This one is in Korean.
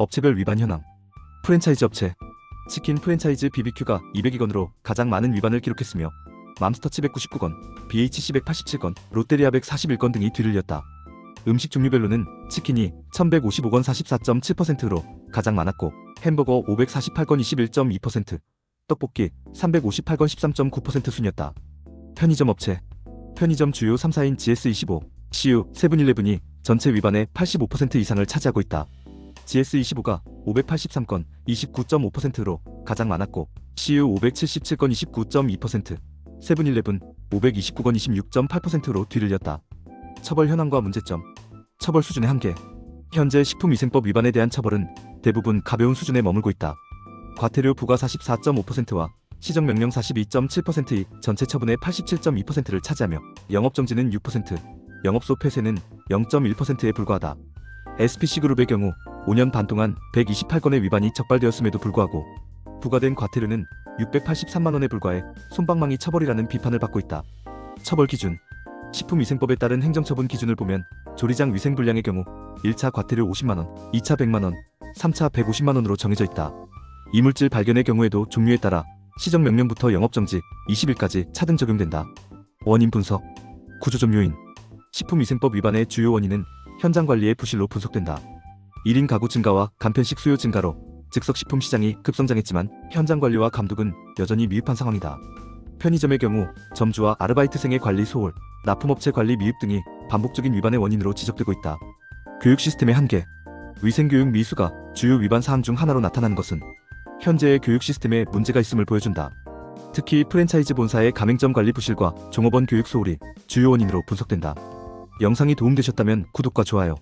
업체별 위반 현황. 프랜차이즈 업체. 치킨 프랜차이즈 BBQ가 202건으로 가장 많은 위반을 기록했으며 맘스터치 199건, BHC 187건, 롯데리아 141건 등이 뒤를 이었다. 음식 종류별로는 치킨이 1155건 44.7%로 가장 많았고 햄버거 548건 21.2%, 떡볶이 358건 13.9% 순이었다. 편의점 업체 편의점 주요 3사인 GS25, CU, 세븐일레븐이 전체 위반의 85% 이상을 차지하고 있다. GS25가 583건 29.5%로 가장 많았고 CU 577건 29.2%, 세븐일레븐 529건 26.8%로 뒤를 이었다. 처벌 현황과 문제점 처벌 수준의 한계 현재 식품위생법 위반에 대한 처벌은 대부분 가벼운 수준에 머물고 있다. 과태료 부과 44.5%와 시정명령 42.7%이 전체 처분의 87.2%를 차지하며 영업정지는 6%, 영업소 폐쇄는 0.1%에 불과하다. SPC그룹의 경우 5년 반 동안 128건의 위반이 적발되었음에도 불구하고 부과된 과태료는 683만 원에 불과해 손방망이 처벌이라는 비판을 받고 있다. 처벌 기준 식품위생법에 따른 행정처분 기준을 보면 조리장 위생불량의 경우 1차 과태료 50만원, 2차 100만원, 3차 150만원으로 정해져 있다. 이물질 발견의 경우에도 종류에 따라 시정명령부터 영업정지 20일까지 차등 적용된다. 원인 분석 구조점 요인 식품위생법 위반의 주요 원인은 현장 관리의 부실로 분석된다. 1인 가구 증가와 간편식 수요 증가로 즉석식품 시장이 급성장했지만 현장 관리와 감독은 여전히 미흡한 상황이다. 편의점의 경우 점주와 아르바이트생의 관리 소홀, 납품업체 관리 미흡 등이 반복적인 위반의 원인으로 지적되고 있다. 교육 시스템의 한계 위생교육 미수가 주요 위반 사항 중 하나로 나타나는 것은 현재의 교육 시스템에 문제가 있음을 보여준다. 특히 프랜차이즈 본사의 가맹점 관리 부실과 종업원 교육 소홀이 주요 원인으로 분석된다. 영상이 도움되셨다면 구독과 좋아요,